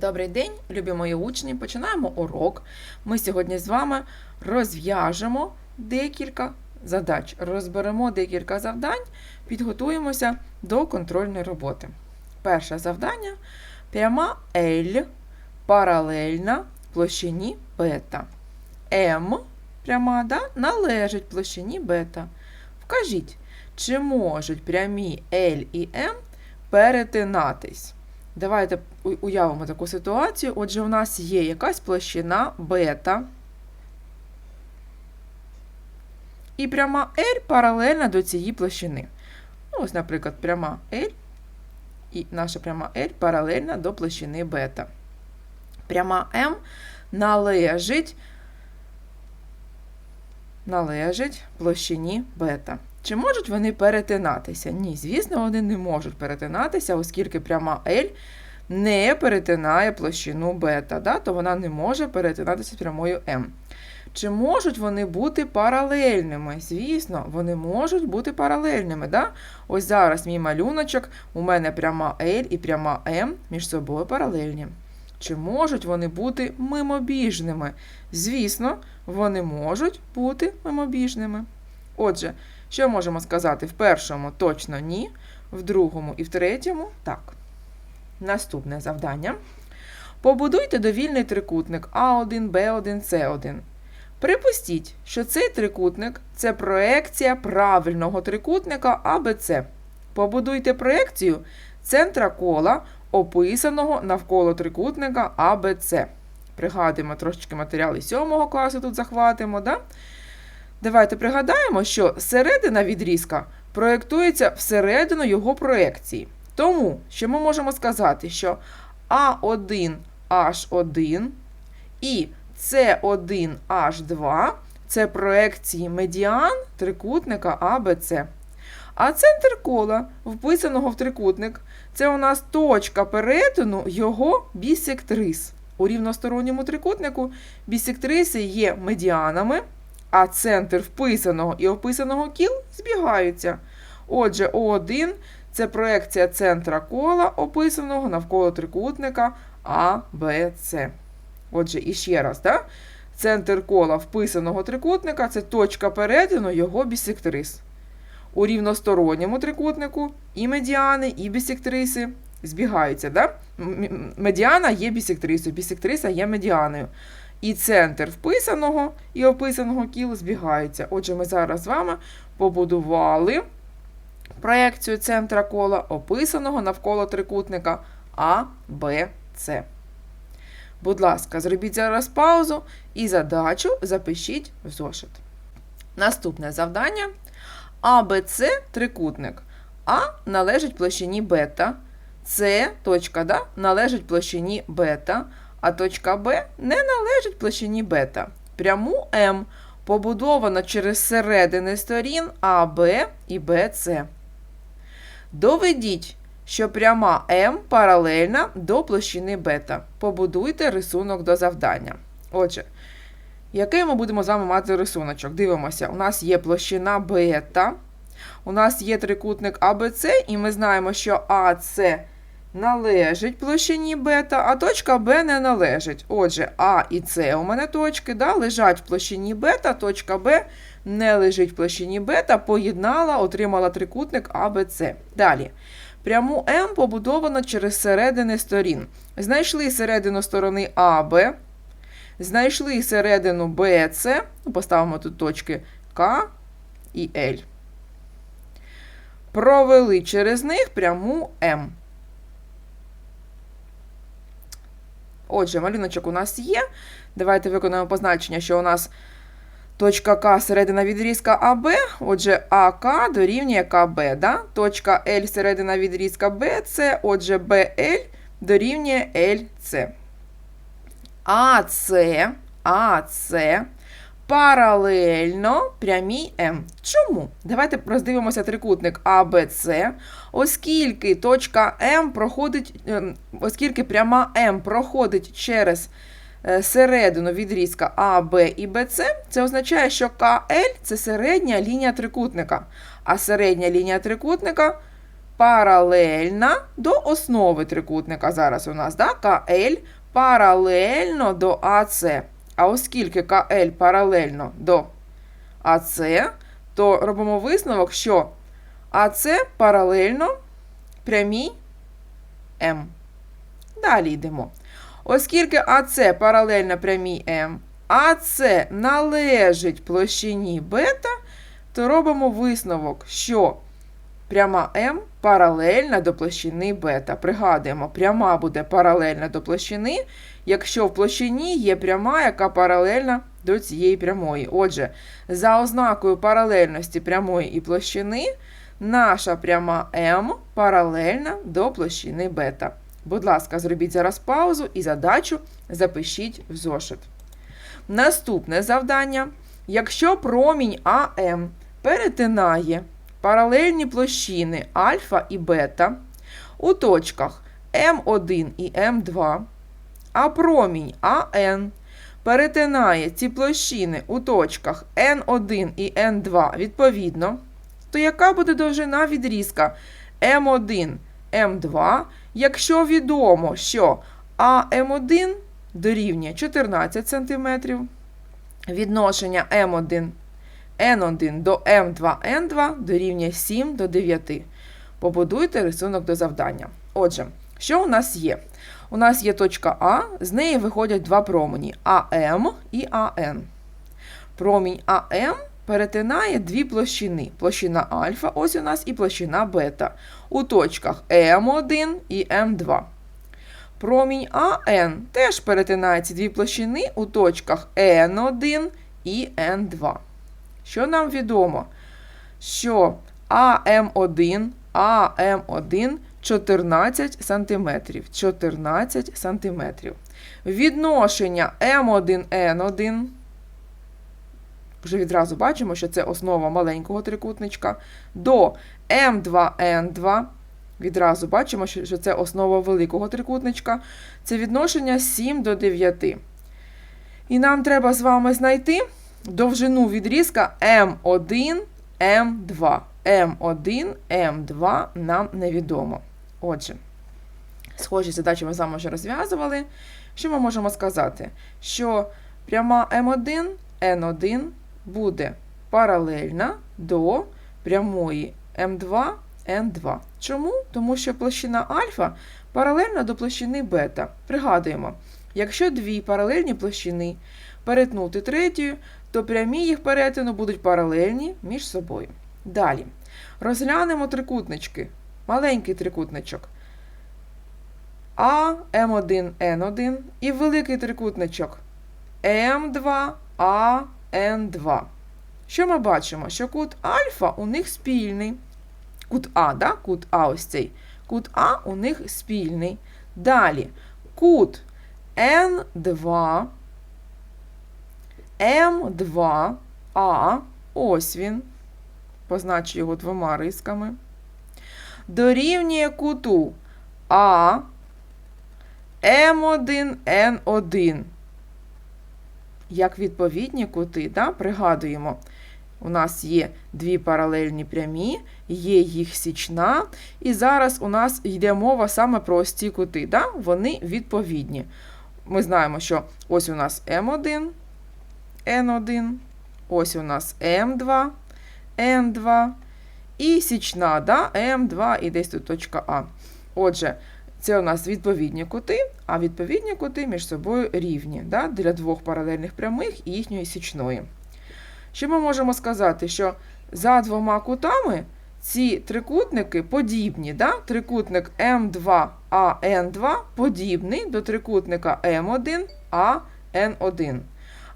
Добрий день, любі мої учні. Починаємо урок. Ми сьогодні з вами розв'яжемо декілька задач, розберемо декілька завдань, підготуємося до контрольної роботи. Перше завдання пряма L паралельна площині бета. М пряма да, належить площині бета. Вкажіть, чи можуть прямі L і M перетинатись? Давайте уявимо таку ситуацію. Отже, у нас є якась площина бета. І пряма L паралельна до цієї площини. Ну, ось, наприклад, пряма L і наша пряма L паралельна до площини бета. Пряма М належить, належить площині бета. Чи можуть вони перетинатися? Ні, звісно, вони не можуть перетинатися, оскільки пряма L не перетинає площину бета, да? то вона не може перетинатися прямою М. Чи можуть вони бути паралельними? Звісно, вони можуть бути паралельними. Да? Ось зараз мій малюночок, у мене пряма L і пряма М між собою паралельні. Чи можуть вони бути мимобіжними? Звісно, вони можуть бути мимобіжними. Отже, що можемо сказати? В першому точно ні, в другому і в третьому так. Наступне завдання. Побудуйте довільний трикутник А1, Б1, С1. Припустіть, що цей трикутник це проекція правильного трикутника АБЦ. Побудуйте проекцію центра кола, описаного навколо трикутника АБЦ. Пригадуємо трошечки матеріали 7 класу тут захватимо. Да? Давайте пригадаємо, що середина відрізка проєктується всередину його проекції. Тому, що ми можемо сказати, що А1H1 і С1H2 це проекції медіан трикутника АБЦ. А центр кола, вписаного в трикутник, це у нас точка перетину його бісектрис. У рівносторонньому трикутнику бісектриси є медіанами, а центр вписаного і описаного кіл збігаються. Отже, О1 це проекція центра кола, описаного навколо трикутника А. Отже, іще раз, да? центр кола вписаного трикутника це точка перетину його бісектрис. У рівносторонньому трикутнику і медіани, і бісектриси збігаються. Да? Медіана є бісектрисою, бісектриса є медіаною. І центр вписаного і описаного кіл збігаються. Отже, ми зараз з вами побудували проекцію центра кола, описаного навколо трикутника А, Б, С. Будь ласка, зробіть зараз паузу і задачу запишіть в зошит. Наступне завдання. АБЦ трикутник. А належить площині бета, С точка да, належить площині бета, а точка Б не належить площині бета. Пряму М побудовано через середини сторін АБ і БЦ. Доведіть, що пряма М паралельна до площини бета. Побудуйте рисунок до завдання. Отже, який ми будемо з вами мати рисуночок? Дивимося, у нас є площина бета, у нас є трикутник АБЦ, і ми знаємо, що АС належить площині бета, а точка Б не належить. Отже, А і С у мене точки да, лежать в площині бета, точка Б не лежить в площині бета, поєднала, отримала трикутник АБЦ. Далі. Пряму М побудовано через середини сторін. Знайшли середину сторони АБ, знайшли середину БЦ, ну, поставимо тут точки К і Л. Провели через них пряму М. Отже, малюночок у нас є. Давайте виконаємо позначення, що у нас точка К середина відрізка АБ. Отже, АК дорівнює КБ. Да? Точка Л середина відрізка БЦ, отже, БЛ дорівнює ЛЦ. АЦ, АЦ паралельно прямій М. Чому? Давайте роздивимося трикутник АБЦ, оскільки точка М проходить, ем, оскільки пряма М проходить через е, середину відрізка А, Б і БЦ, це означає, що КЛ це середня лінія трикутника, а середня лінія трикутника паралельна до основи трикутника. Зараз у нас да? КЛ паралельно до АС. А оскільки КЛ паралельно до АС, то робимо висновок, що АС паралельно прямій М. Далі йдемо. Оскільки АС паралельно прямій М, АС належить площині бета, то робимо висновок, що пряма М паралельна до площини бета. Пригадуємо, пряма буде паралельна до площини, якщо в площині є пряма, яка паралельна до цієї прямої. Отже, за ознакою паралельності прямої і площини, наша пряма М паралельна до площини бета. Будь ласка, зробіть зараз паузу і задачу запишіть в зошит. Наступне завдання. Якщо промінь АМ перетинає паралельні площини альфа і бета у точках М1 і М2, а промінь АН перетинає ці площини у точках N1 і N2 відповідно, то яка буде довжина відрізка М1, М2, якщо відомо, що АМ1 дорівнює 14 см, відношення М1 N1 до М2 N2 дорівнює 7 до 9. Побудуйте рисунок до завдання. Отже, що у нас є? У нас є точка А, з неї виходять два промені АМ і АН. Промінь АМ перетинає дві площини. Площина альфа, ось у нас, і площина бета. У точках М1 і М2. Промінь АН теж перетинає ці дві площини у точках N1 і N2. Що нам відомо? Що АМ1, АМ1 14 см. 14 см. Відношення М1Н1. Вже відразу бачимо, що це основа маленького трикутничка. До М2Н2. Відразу бачимо, що це основа великого трикутничка. Це відношення 7 до 9. І нам треба з вами знайти довжину відрізка М1, М2. М1, М2 нам невідомо. Отже, схожі задачі ми з вами вже розв'язували. Що ми можемо сказати? Що пряма М1, Н1 буде паралельна до прямої М2, Н2. Чому? Тому що площина альфа паралельна до площини бета. Пригадуємо, якщо дві паралельні площини перетнути третьою, то прямі їх перетину будуть паралельні між собою. Далі. Розглянемо трикутнички. Маленький трикутничок. А, М1, Н1 і великий трикутничок М2, А, Н2. Що ми бачимо? Що кут альфа у них спільний. Кут А, да? кут А ось цей. Кут А у них спільний. Далі кут Н2, М2А, ось він, позначу його двома рисками, дорівнює куту А, М1, Н1. Як відповідні кути, да? пригадуємо, у нас є дві паралельні прямі, є їх січна, і зараз у нас йде мова саме про ось ці кути. Да? Вони відповідні. Ми знаємо, що ось у нас М1, Н1, ось у нас М2, Н2 і січна, да? М2 і десь тут точка А. Отже, це у нас відповідні кути, а відповідні кути між собою рівні да? для двох паралельних прямих і їхньої січної. Що ми можемо сказати, що за двома кутами ці трикутники подібні. Да? Трикутник М2АН2 подібний до трикутника М1АН1.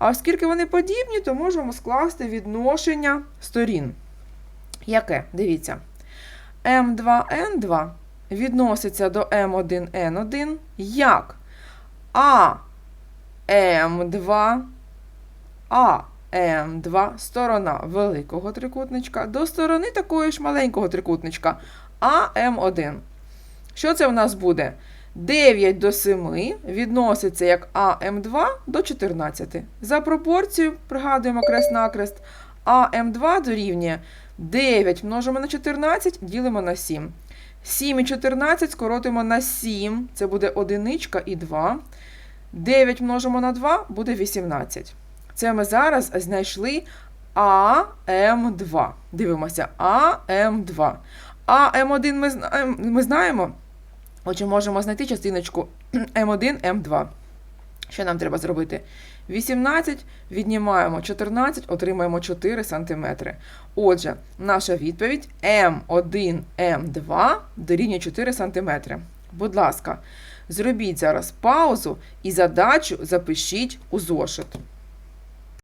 А оскільки вони подібні, то можемо скласти відношення сторін. Яке? Дивіться. М2Н2 відноситься до М1Н1 як А М2 А М2 сторона великого трикутничка до сторони такої ж маленького трикутничка АМ1. Що це у нас буде? 9 до 7 відноситься як АМ2 до 14. За пропорцією, пригадуємо крест-накрест, АМ2 дорівнює 9 множимо на 14, ділимо на 7. 7 і 14 скоротимо на 7, це буде одиничка і 2. 9 множимо на 2 буде 18. Це ми зараз знайшли АМ2. Дивимося, АМ2. А М1 ми знаємо, ми знаємо. Отже, можемо знайти частиночку М1, М2. Що нам треба зробити? 18 віднімаємо 14, отримаємо 4 см. Отже, наша відповідь М1, М2 дорівнює 4 см. Будь ласка, зробіть зараз паузу і задачу запишіть у зошит.